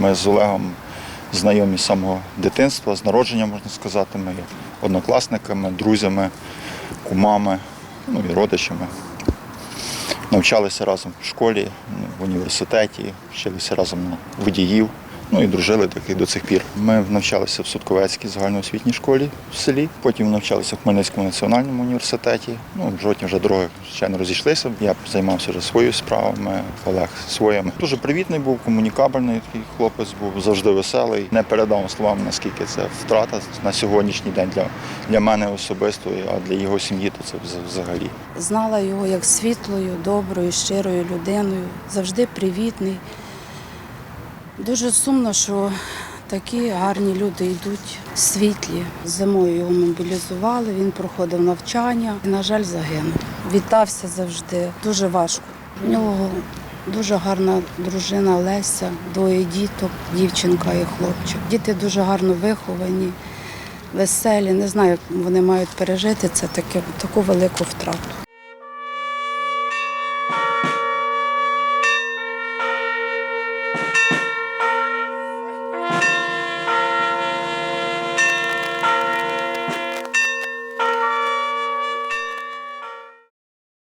Ми з Олегом знайомі з самого дитинства, з народження, можна сказати. Ми є однокласниками, друзями, кумами, ну і родичами. Навчалися разом в школі, в університеті, вчилися разом на водіїв. Ну і дружили так і до цих пір. Ми навчалися в Судковецькій загальноосвітній школі в селі. Потім навчалися в Хмельницькому національному університеті. Ну, в жовтні вже дороги, звичайно, розійшлися. Я займався вже своїми справами, Олег своїми. Дуже привітний був, комунікабельний такий хлопець був, завжди веселий. Не передав словами, наскільки це втрата на сьогоднішній день для, для мене особисто, а для його сім'ї то це взагалі. Знала його як світлою, доброю, щирою людиною, завжди привітний. Дуже сумно, що такі гарні люди йдуть світлі. Зимою його мобілізували, він проходив навчання і, на жаль, загинув. Вітався завжди. Дуже важко. У нього дуже гарна дружина Леся, двоє діток, дівчинка і хлопчик. Діти дуже гарно виховані, веселі. Не знаю, як вони мають пережити це таке, таку велику втрату.